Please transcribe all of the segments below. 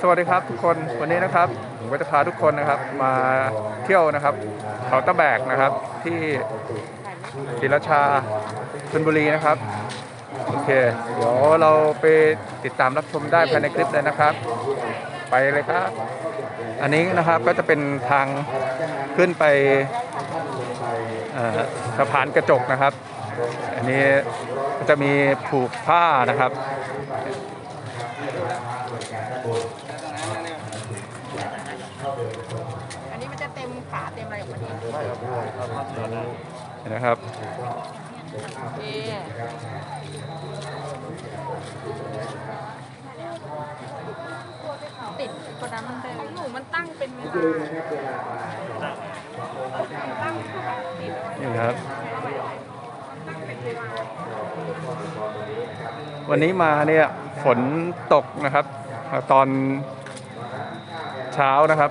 สวัสดีครับทุกคนวันนี้นะครับผมก็จะพาทุกคนนะครับมาเที่ยวนะครับเขาตะแบกนะครับที่ศรีราชาชลบุรีนะครับโอเคเดี๋ยวเราไปติดตามรับชมได้ภายในคลิปเลยนะครับ ไปเลยครับ อันนี้นะครับก็จะเป็นทางขึ้นไปสะพานกระจกนะครับ อันนี้จะมีผูกผ้านะครับ อันนี้มันจะเต็มขาเต็มอะไรของมันเอง เห็ นะครับโอเคติดกดดันมันเลยของหนูมันตั้งเป็นเวลาตั้งติดนี่ครับ วันนี้มาเนี่ยฝนตกนะครับ ตอนเช้านะครับ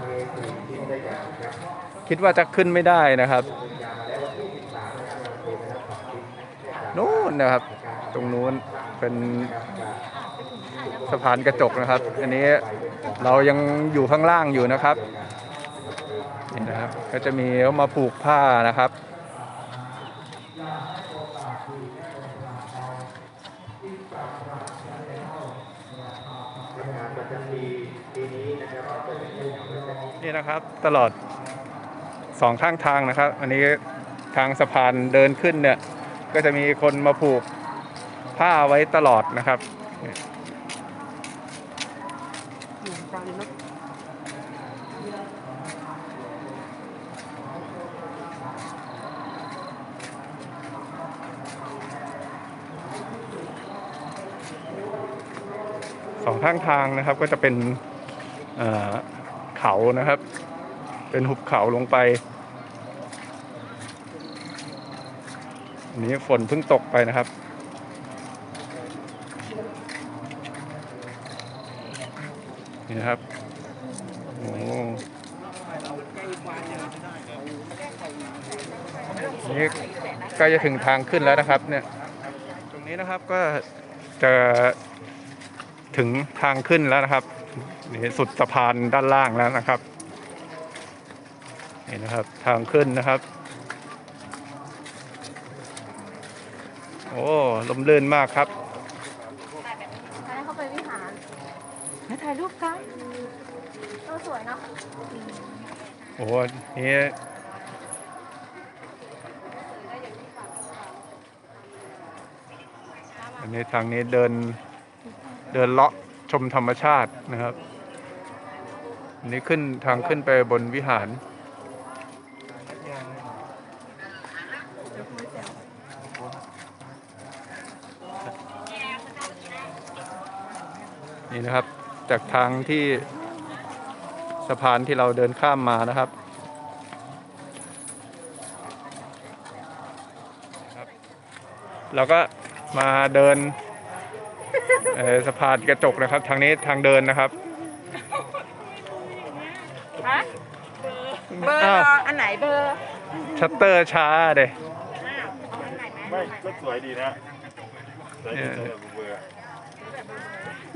คิดว่าจะขึ้นไม่ได้นะครับ นู่นนะครับ ตรงนู้นเป็นสะพานกระจกนะครับ อันนี้เรายังอยู่ข้างล่างอยู่นะครับนี่นะครับ ก็จะมีเขามาผูกผ้านะครับนี่นะครับตลอดสองข้างทางนะครับ อันนี้ทางสะพานเดินขึ้นเนี่ย ก็จะมีคนมาผูกผ้าไว้ตลอดนะครับสองข้างทางนะครับก็จะเป็นเขานะครับ เป็นหุบเขาลงไป อันนี้ฝนเพิ่งตกไปนะครับ นี่นะครับ โอ้นี่ใกล้จะถึงทางขึ้นแล้วนะครับ เนี่ย ตรงนี้นะครับก็จะถึงทางขึ้นแล้วนะครับนี่สุดสะพานด้านล่างแล้วนะครับ นี่นะครับ ทางขึ้นนะครับ โอ้ลมลื่นมากครับอันนั้นเข้าไปวิหารมาถ่ายรูปกันเออสวยเนาะโอ้โหนี่อันนี้ทางนี้เดินเดินเลาะชมธรรมชาตินะครับ อันนี้ขึ้นทางขึ้นไปบนวิหาร นี่นะครับ จากทางที่สะพานที่เราเดินข้ามมานะครับครับเราก็มาเดินเอ่อสะพานกระจกนะครับ ทางนี้ทางเดินนะครับฮะเบอร์อ้าวอันไหนเบอร์ชัตเตอร์ช้าเด้ไม่ก็สวยดีนะสวยดีสวยแบบเบื่อ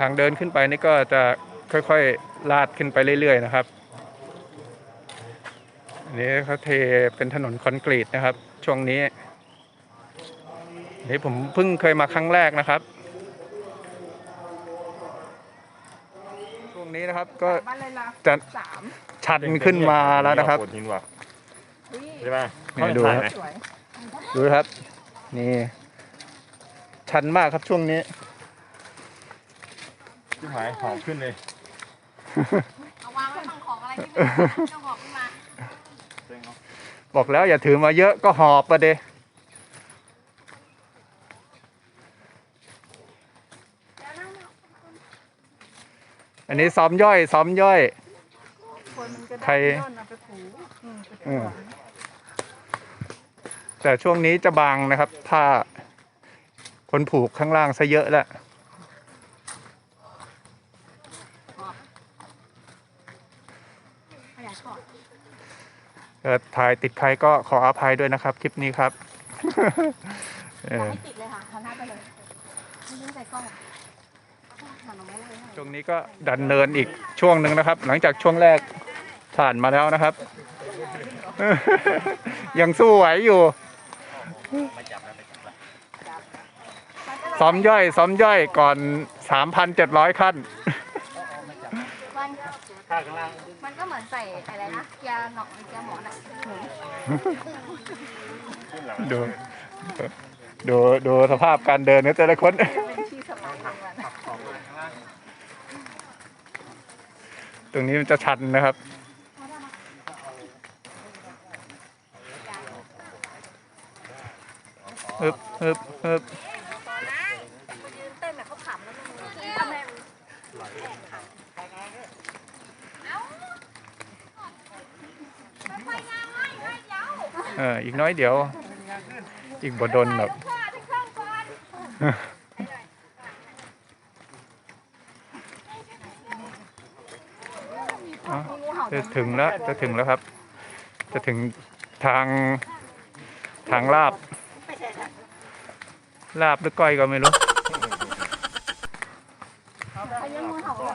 ทางเดินขึ้นไปนี่ก็จะค่อยๆลาดขึ้นไปเรื่อยๆนะครับอันนี้เขาเทเป็นถนนคอนกรีตนะครับ ช่วงนี้อันนี้ผมเพิ่งเคยมาครั้งแรกนะครับช่วงนี้นะครับก็บ้านเลยละจะสามชันขึ้นมาแล้วนะครับโดหินว่ะอุ๊ยใช่ไหมเนี่ยดูครับสวยดูครับ นี่ ชันมากครับช่วงนี้ ที่หายหอมขึ้นเลยเอาวางไว้มั่งของอะไรที่มันจะหอบขึ้นมาบอกแล้วอย่าถือมาเยอะก็หอบประเดอันนี้ซ้อมย่อยซ้อมย่อยใครแต่ช่วงนี้จะบางนะครับ ถ้าคนผูกข้างล่างซะเยอะแล้ว เอ่อถ่ายติดใครก็ขออภัยด้วยนะครับ คลิปนี้ครับเออย่าอให้ติดเลยค่ะหันหน้าไปเลยไม่ต้องใส่กล้องหันออกมาเลยช่วงนี้ก็ดันเนินอีกช่วงหนึ่งนะครับ หลังจากช่วงแรกผ่านมาแล้วนะครับ ยังสู้ไหวอยู่ ซ้อมย่อย ซ้อมย่อยก่อน 3,700 ขั้นมัน ข้างล่าง มันก็เหมือนใส่อะไรนะยร์หนอกยร์หมอนอะดู ดูดูสภาพการเดินของแต่ละคน เป็นที่สบายของมันตรงนี้มันจะชันนะครับ ฮึบฮึบฮึบ ยืนเต้นแบบเขาขำแล้วมันทำไม เอออีกน้อยเดี๋ยว อีกบดนแบบจะถึงแล้วจะถึงแล้วครับ จะถึงทางทางลาบ ลาบหรือก้อยก็ไม่รู้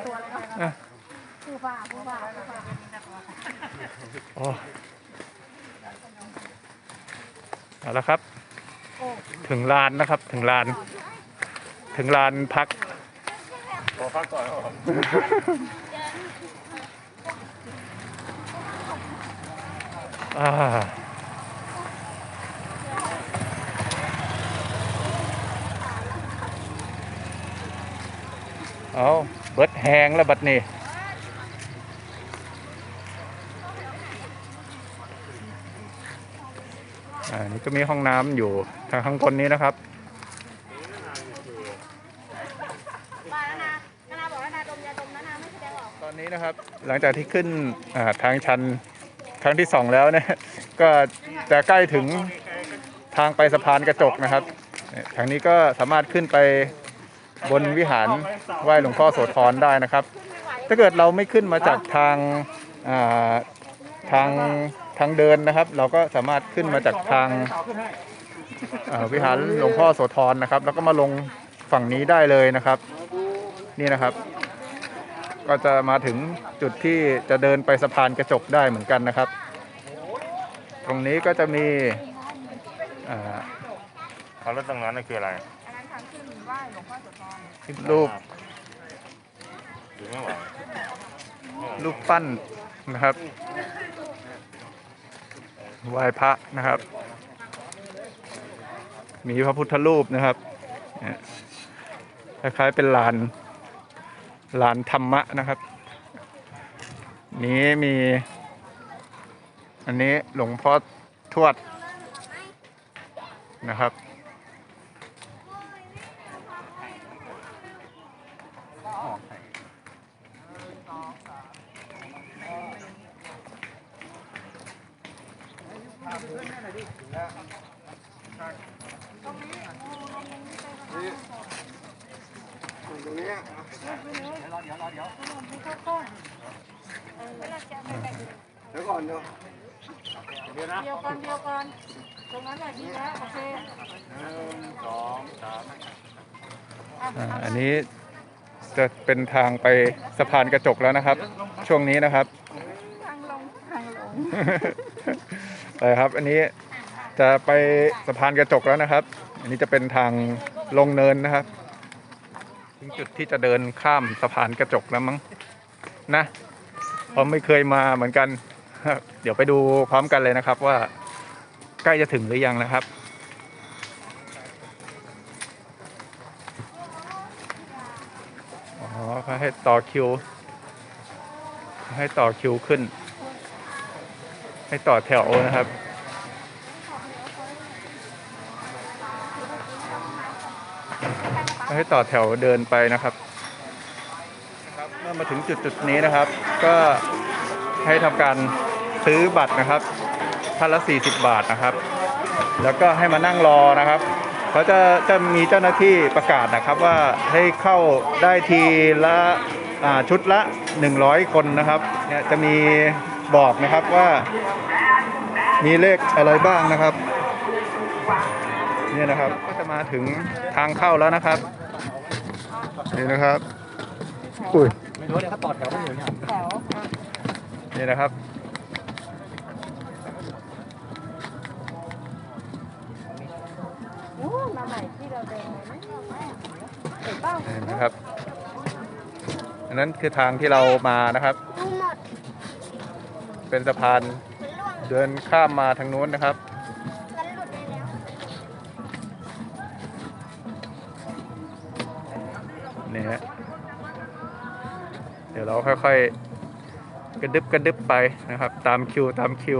ตัวเลยนะผู้ฟ้าผู้ฟ้าผู้ฟ้า โอ้ เอาละครับ ถึงลานนะครับ ถึงลาน ถึงลานพักขอพักก่อนครับอ่าเอาเบิดแหงแล้วบัดนี้ อ่านี่ก็มีห้องน้ำอยู่ทางข้างบนนี้นะครับมาแล้วนะนานาบอกว่านาดมยาดมนานาไม่แสดงออกตอนนี้นะครับหลังจากที่ขึ้นอ่าทางชันครั้งที่สองแล้วเนี่ยก็จะใกล้ถึงทางไปสะพานกระจกนะครับเนี่ยทางนี้ก็สามารถขึ้นไปบนวิหารไหว้หลวงพ่อโสธรได้นะครับ ถ้าเกิดเราไม่ขึ้นมาจากทางอ่าทาง ทางเดินนะครับ เราก็สามารถขึ้นมาจากทางอ่าวิหารหลวงพ่อโสธรนะครับ แล้วก็มาลงฝั่งนี้ได้เลยนะครับ นี่นะครับ ก็จะมาถึงจุดที่จะเดินไปสะพานกระจกได้เหมือนกันนะครับ ตรงนี้ก็จะมีอ่าเอาแล้วตรงนั้นน่ะคืออะไรอันนั้นทางขึ้นไหว้หลวงพ่อโสธรรูปถึงไม่ไหวรูปปั้นนะครับ ไหว้พระนะครับ มีพระพุทธรูปนะครับคล้ายๆเป็นลานลานธรรมะนะครับ นี้มี อันนี้หลวงพ่อทวดนะครับ เดี๋ยวกันเดียวกันตรงนั้นแหละดีแล้วโอเคหนึ่งสองสามอ่าอันนี้จะเป็นทางไปสะพานกระจกแล้วนะครับ ช่วงนี้นะครับ ทางลงทางลง เลยครับ อันนี้จะไปสะพานกระจกแล้วนะครับ อันนี้จะเป็นทางลงเนินนะครับ ถึงจุดที่จะเดินข้ามสะพานกระจกแล้วมั้งนะผมไม่เคยมาเหมือนกัน เดี๋ยวไปดูพร้อมกันเลยนะครับว่าใกล้จะถึงหรือยังนะครับอ๋อเขาให้ต่อคิว ให้ต่อคิวขึ้น ให้ต่อแถวนะครับ ให้ต่อแถวเดินไปนะครับเมื่อมาถึงจุดจุดนี้นะครับ ก็ให้ทำการซื้อบัตรนะครับท่านละ 40 บาทนะครับ แล้วก็ให้มานั่งรอนะครับเขาจะจะมีเจ้าหน้าที่ประกาศนะครับว่าให้เข้าได้ทีละชุดละ 100 คนนะครับเนี่ยจะมี บอกนะครับว่า มีเลขอะไรบ้างนะครับเนี่ยนะครับก็จะมาถึงทางเข้าแล้วนะครับนี่นะครับอุ้ยไม่รู้เนี่ยเขาต่อแถวไม่อยู่เนี่ยแถวนี่นะครับอู้มาใหม่ที่เราเดินมาเห็นเปล่านี่นะครับ อันนั้นคือทางที่เรามานะครับดูหมด เป็นสะพานเดินข้ามมาทางนู้นนะครับนี่ฮะเดี๋ยวเราค่อยๆ กระดึบกระดึบไปนะครับ ตามคิวตามคิว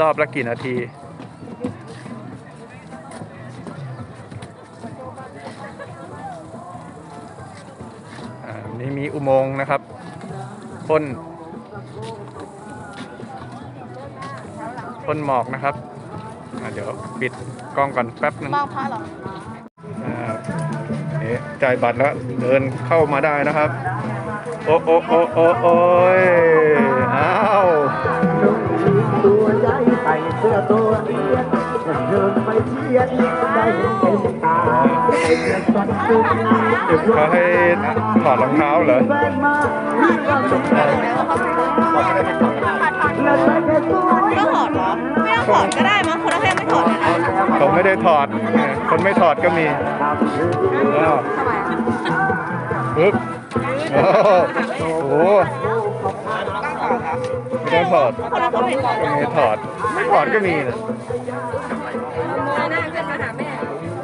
รอบละกี่นาที นี่มีอุโมงค์นะครับพ่นพ่นหมอกนะครับอ่าเดี๋ยวปิดกล้องก่อนแป๊บหนึงมองพระเหรออ่านี่จ่ายบัตรแล้วเดินเข้ามาได้นะครับ โอ้โอ้โอ้โอ้โอ้ยอ้าวตัวใหญ่ใส่เสื้อตัวเอียดเดินไปเชียดได้เห็นเต็มตาไอ้ เรื่องสัตว์ตัวนี้เขาให้ถอดรองเท้าเหรอแฟนมาเรื่องสุดท้ายและใส่แค่ตัวก็ถอดเหรอ ไม่ต้องถอดก็ได้มั้งคนละเพศไม่ถอดเลยนะเขาไม่ได้ถอดเนี่ยคนไม่ถอดก็มีอ้าวทำไมอะปึ๊บโอ้โหไม่ต้องถอดคนละคนไม่ถอดก็มีถอด ไม่ถอดก็มีนะ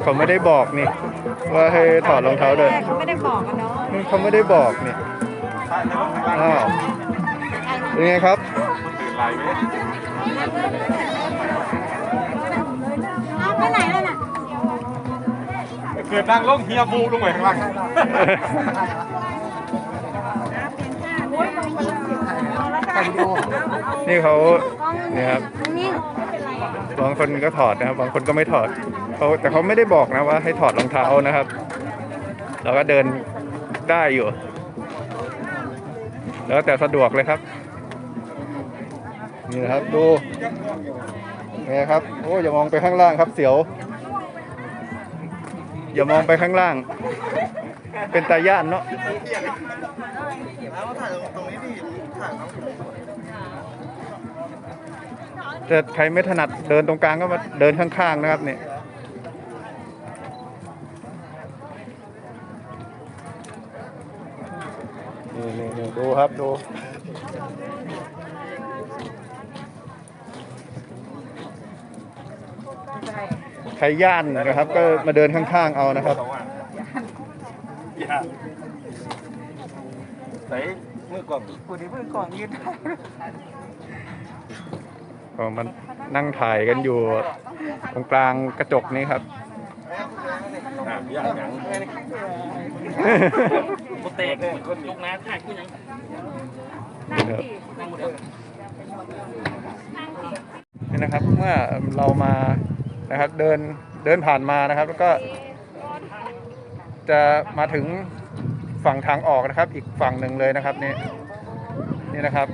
เขาไม่ได้บอกนี่ ว่าให้ถอดรองเท้าเดินเขาไม่ได้บอกกันเนาะเขาไม่ได้บอกนี่อ้าวเป็นไงครับเอาไปไหนเลยน่ะเกิดนั่งลงเฮียบูลงไปข้างล่างนี่เขาเนี่ยครับนี่บางคนก็ถอดนะครับ บางคนก็ไม่ถอด เขาแต่เขาไม่ได้บอกนะว่าให้ถอดรองเท้านะครับ เราก็เดินได้อยู่ แล้วแต่สะดวกเลยครับ นี่นะครับดูนี่ครับโอ้อย่ามองไปข้างล่างครับเสียว อย่ามองไปข้างล่าง เป็นตาย่านเนาะแต่ใครไม่ถนัดเดินตรงกลางก็มาเดินข้างๆนะครับเนี่ย นี่นี่นี่ ดูครับดูใครย่านนะครับ ก็มาเดินข้างๆเอานะครับใส่มือกล่องกูดีมือกล่องยืนก็มันนั่งถ่ายกันอยู่ตรงกลางกระจกนี้ครับอะย่างหยังกูเตะคนยุกน้าถ่ายกูยัง นี่นะครับเมื่อเรามานะครับเดินเดินผ่านมานะครับ แล้วก็ จะมาถึงฝั่งทางออกนะครับ อีกฝั่งหนึ่งเลยนะครับนี่นี่นะครับ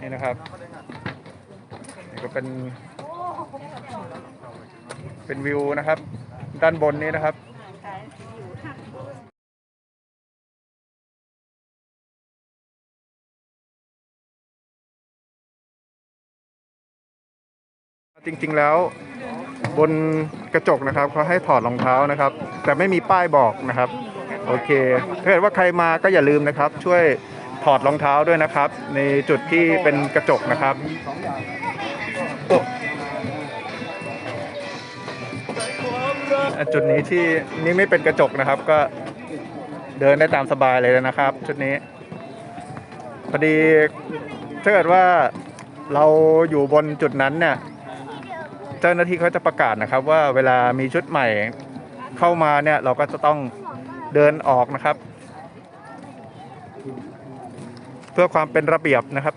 นี่นะครับนี่ก็เป็น เป็นวิวนะครับ ด้านบนนี้นะครับจริงๆแล้วบนกระจกนะครับเขาให้ถอดรองเท้านะครับ แต่ไม่มีป้ายบอกนะครับ โอเคถ้าเกิดว่าใครมาก็อย่าลืมนะครับ ช่วยถอดรองเท้าด้วยนะครับ ในจุดที่เป็นกระจกนะครับ จุดนี้ที่นี่ไม่เป็นกระจกนะครับ ก็เดินได้ตามสบายเลยนะครับ ชุดนี้ พอดีถ้าเกิดว่าเราอยู่บนจุดนั้นเนี่ยเจ้าหน้าที่เขาจะประกาศนะครับ ว่าเวลามีชุดใหม่เข้ามาเนี่ยเราก็จะต้องเดินออกนะครับ เพื่อความเป็นระเบียบนะครับ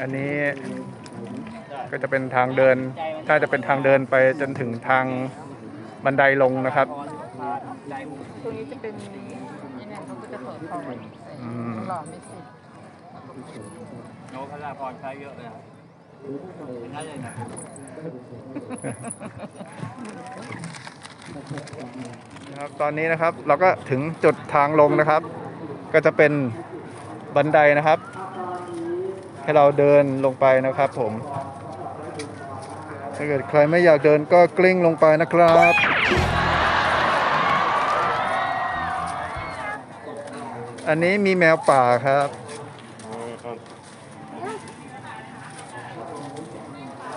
อันนี้ ก็จะเป็นทางเดินถ้าจะเป็นทางเดินไปจนถึงทางบันไดลงนะครับ ตรงนี้จะเป็นนี่เนี่ยเขาก็จะเปิดคอมอืมหล่อไม่สิโนพลาพรใช้เยอะเลยน่าจะนะนะครับตอนนี้นะครับเราก็ถึงจุดทางลงนะครับ ก็จะเป็นบันไดนะครับ ให้เราเดินลงไปนะครับผม ถ้าเกิดใครไม่อยากเดินก็กลิ้งลงไปนะครับ อันนี้มีแมวป่าครับ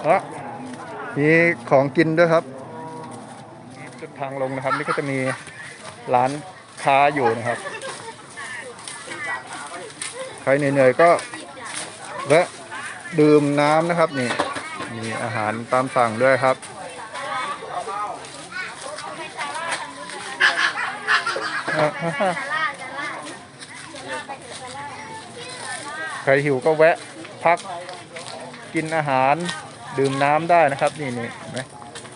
อะมีของกินด้วยครับจุดทางลงนะครับ นี่ก็จะมีร้านค้าอยู่นะครับ ใครเหนื่อยๆก็แวะดื่มน้ำนะครับนี่ มีอาหารตามสั่งด้วยครับ ใครหิวก็แวะพักกินอาหารดื่มน้ำได้นะครับ นี่นี่เห็นไหม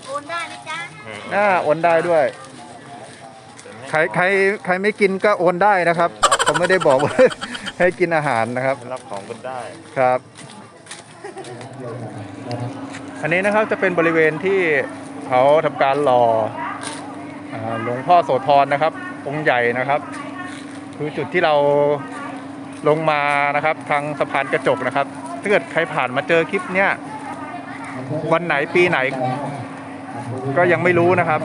โอนได้นะจ๊ะอ่าโอนได้ด้วย ใครใครใครไม่กินก็โอนได้นะครับผมไม่ได้บอกว่าให้กินอาหารนะครับรับของกันได้ครับ อันนี้นะครับจะเป็นบริเวณที่เขาทำการหล่ออหลวงพ่อโสธรนะครับ องค์ใหญ่นะครับ คือจุดที่เราลงมานะครับทางสะพานกระจกนะครับถ้าเกิดใครผ่านมาเจอคลิปเนี้ยวันไหนปีไหน ก็ยังไม่รู้นะครับ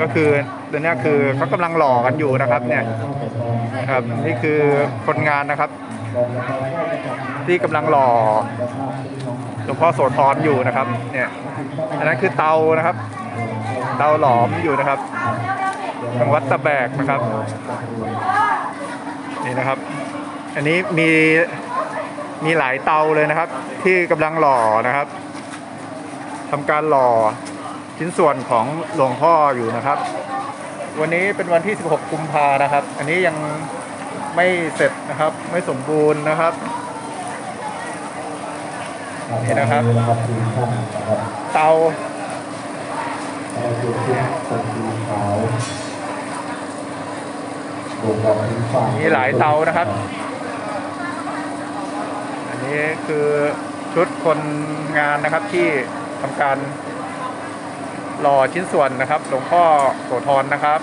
ก็คือเดี๋ยวนี้คือเขากำลังหล่อกันอยู่นะครับเนี่ยครับนี่คือคนงานนะครับ ที่กำลังหล่อหลวงพ่อโสธรอยู่นะครับ เนี่ยอันนั้นคือเตานะครับ เตาหลอมอยู่นะครับทางวัดตะแบกนะครับนี่นะครับ อันนี้มีมีหลายเตาเลยนะครับ ที่กำลังหล่อนะครับทำการหล่อชิ้นส่วนของหลวงพ่ออยู่นะครับ วันนี้เป็นวันที่ 16 กุมภานะครับ อันนี้ยัง ไม่เสร็จนะครับ ไม่สมบูรณ์นะครับนี่นะครับ เตามีหลายเตานะครับ อันนี้คือชุดคนงานนะครับที่ทำการหล่อชิ้นส่วนนะครับ หลวงพ่อโสธรนะครับ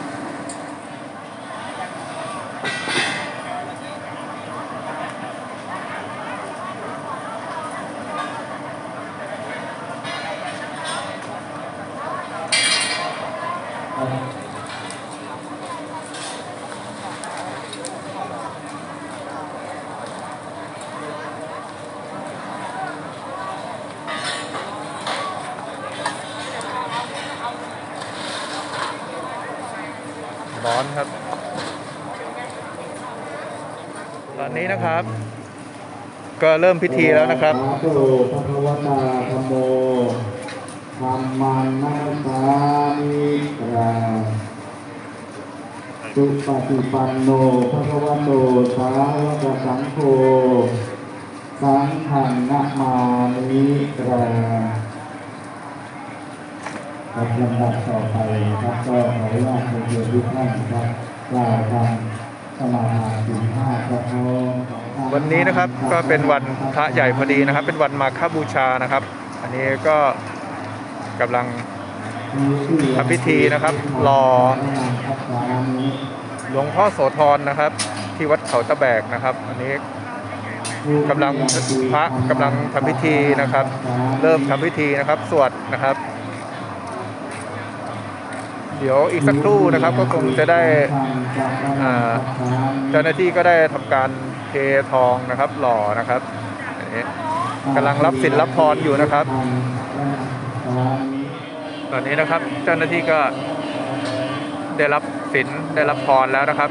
นนี้นะครับ ก็เริ่มพิธีแล้วนะครับสาธุพระควตาธรรมโมธรรมังนัสสามิตราสุปฏิปันโนพระควโตสาวกสังโฆสังฆังนะมามิตราครับลำดับต่อไปครับก็ขออนุญาตเรียนทุกท่านครับกล่าวคำ วันนี้นะครับก็เป็นวันพระใหญ่พอดีนะครับ เป็นวันมาฆบูชานะครับ อันนี้ก็กำลังทำพิธีนะครับรอหลวงพ่อโสธรนะครับ ที่วัดเขาตะแบกนะครับ อันนี้กำลังพระกำลังทำพิธีนะครับ เริ่มทำพิธีนะครับ สวดนะครับ เดี๋ยวอีกสักครู่นะครับก็คงจะได้อ่าเจ้าหน้าที่ก็ได้ทำการเททองนะครับ หล่อนะครับกำลังรับสินรับพรอยู่นะครับ ตอนนี้นะครับเจ้าหน้าที่ก็ได้รับสินได้รับพรแล้วนะครับ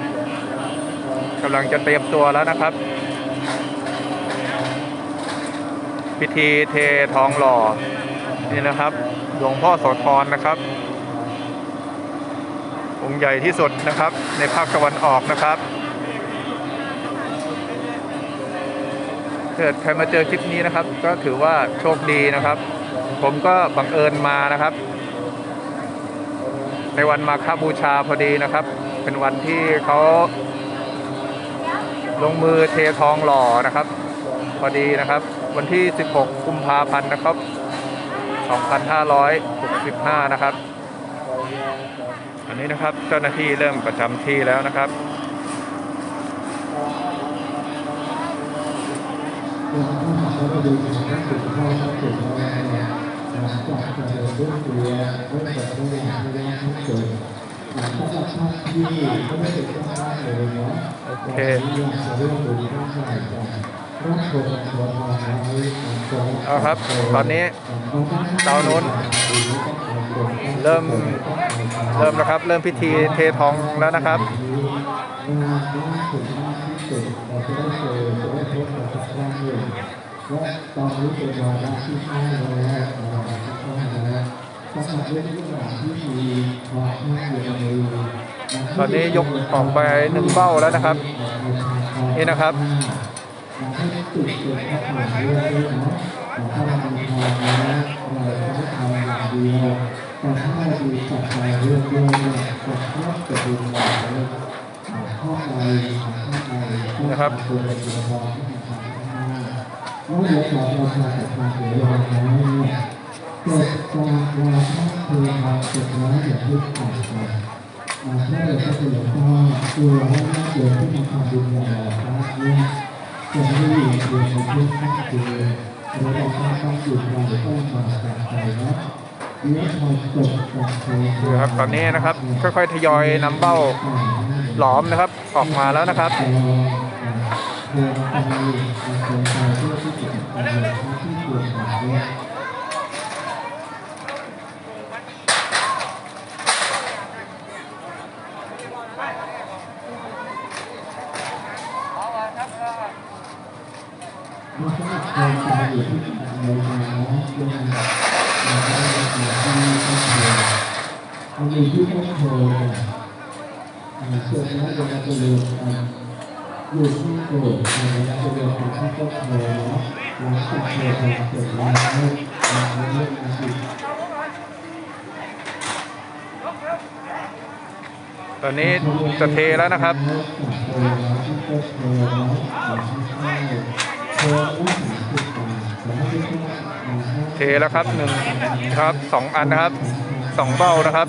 กำลังจะเตรียมตัวแล้วนะครับ พิธีเททองหล่อนี่นะครับ หลวงพ่อโสธรนะครับ องค์ใหญ่ที่สุดนะครับ ในภาคตะวันออกนะครับเกิดใครมาเจอคลิปนี้นะครับ ก็ถือว่าโชคดีนะครับ ผมก็บังเอิญมานะครับ ในวันมาฆบูชาพอดีนะครับ เป็นวันที่เขาลงมือเททองหล่อนะครับ พอดีนะครับ วันที่ 16 กุมภาพันธ์นะครับ 2565 นะครับ อันนี้นะครับเจ้าหน้าที่เริ่มประจำที่แล้วนะครับโอเคเอาครับ ตอนนี้เตานู้นเริ่ม เริ่มแล้วครับ เริ่มพิธีเททองแล้วนะครับและตอนนี้เป็นวาระที่ห้าแล้ววาระที่ห้าแล้วสำหรับเรื่องที่หลังที่มีความน่าอยู่ในมือตอนนี้ยกออกไปหนึ่งเบ้าแล้วนะครับ นี่นะครับเป็น ข้อความเรื่องด้วยนะถ้าเรามีทองแล้วเราจะไม่องเดียวแต่ถ้าเรามีจับใจเรื่องด้วยเนี่ยจะชอบจะดูหนังเลยข้อใดข้อใดนะครับตัวเป็นตัวทองที่ทำข้างหน้าเมื่อเดี๋ยวเราเราทำแต่ความเสียเวาแล้วเนี่ยเกิดจากวาทะเทวาเกิดแล้วอย่าพึ่งขาดไปมาเพื่อจะเป็นหลวงพ่อตัวให้ญาติโยมที่มาทำบุญอย่างเราพระเนี่ยจะไม่ได้อยู่เดียวในทุกขั้นตอเราต้องต้องหยุดเราต้องมาจากใจนะ ดูครับตอนนี้นะครับค่อยๆทยอยนำเบ้าหลอมนะครับออกมาแล้วนะครับเดินไปเดินไปเพื่อที่จะไปเดินที่ควรของเนี่ย มันก็เดินไปอยู่ที่เดินมาเนาะเดินมามันก็อยู่ที่ต้นโพมันอนโพเนี่ยส่วนนั้นเราจะเดินกันอยู่ที่โกรธเราจะเดินไปที่ต้นโพเนาะหลังจากโพทำเสร็จแล้วเราจะเริ่มมาสิตอนนี้จะเทแล้วนะครับเเทแล้วครับหนึ่งครับสองอันนะครับสองเบ้านะครับ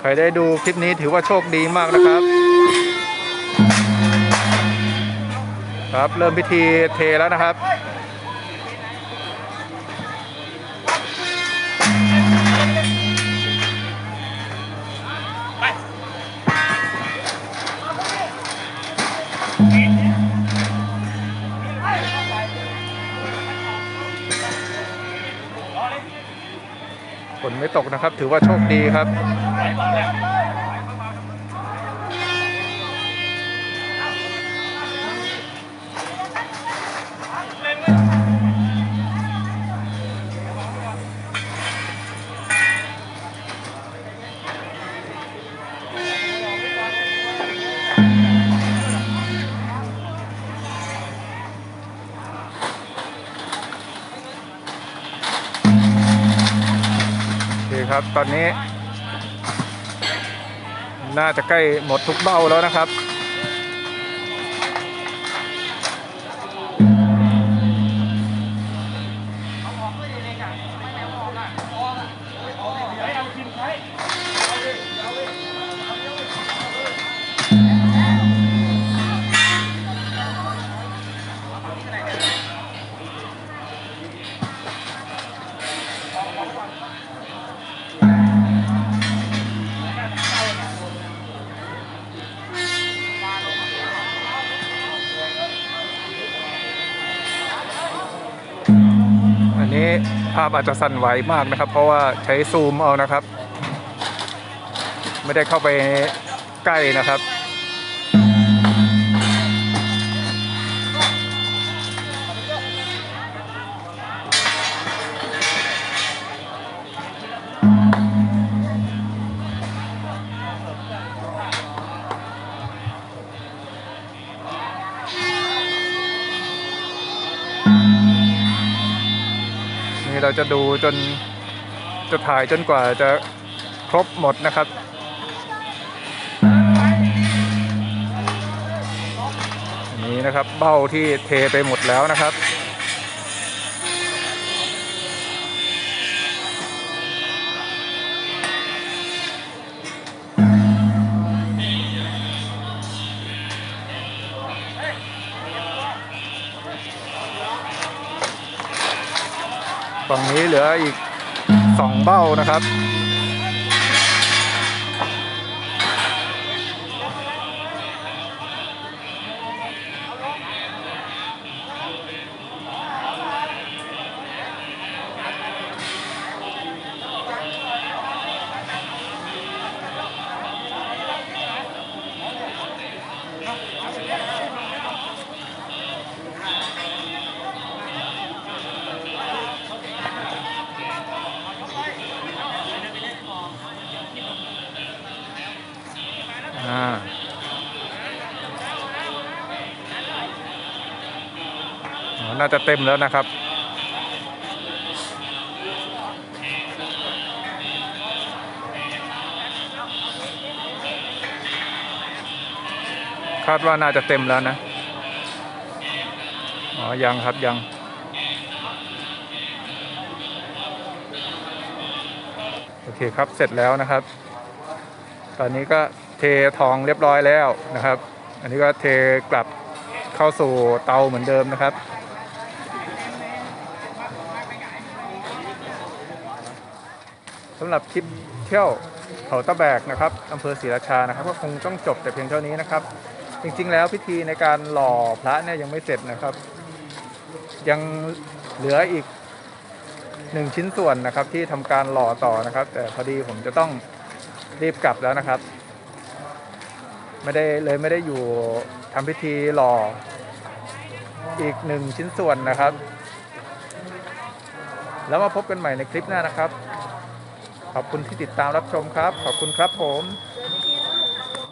ใครได้ดูคลิปนี้ถือว่าโชคดีมากนะครับ ครับเริ่มพิธีเทแล้วนะครับ ตกนะครับ ถือว่าโชคดีครับ ตอนนี้ น่าจะใกล้หมดทุกเบ้าแล้วนะครับาพอาจจะสั่นไหวมากนะครับ เพราะว่าใช้ซูมเอานะครับ ไม่ได้เข้าไปใกล้นะครับนี่ เราจะดูจนจะถ่ายจนกว่าจะครบหมดนะครับอันนี้นะครับเบ้าที่เทไปหมดแล้วนะครับ นี้เหลืออีกสองเบ้านะครับ จะเต็มแล้วนะครับ คาดว่าน่าจะเต็มแล้วนะ อ๋อ ยังครับยังโอเคครับ เสร็จแล้วนะครับ ตอนนี้ก็เททองเรียบร้อยแล้วนะครับ อันนี้ก็เทกลับเข้าสู่เตาเหมือนเดิมนะครับ สำหรับคลิปเที่ยวเขาตะแบกนะครับอำเภอศรีราชานะครับ ก็คงต้องจบแต่เพียงเท่านี้นะครับ จริงๆ แล้วพิธีในการหล่อพระเนี่ยยังไม่เสร็จนะครับ ยังเหลืออีกหนึ่งชิ้นส่วนนะครับ ที่ทำการหล่อต่อนะครับ แต่พอดีผมจะต้องรีบกลับแล้วนะครับ ไม่ได้เลยไม่ได้อยู่ทำพิธีหล่ออีกหนึ่งชิ้นส่วนนะครับ แล้วมาพบกันใหม่ในคลิปหน้านะครับ ขอบคุณที่ติดตามรับชมครับ ขอบคุณครับผม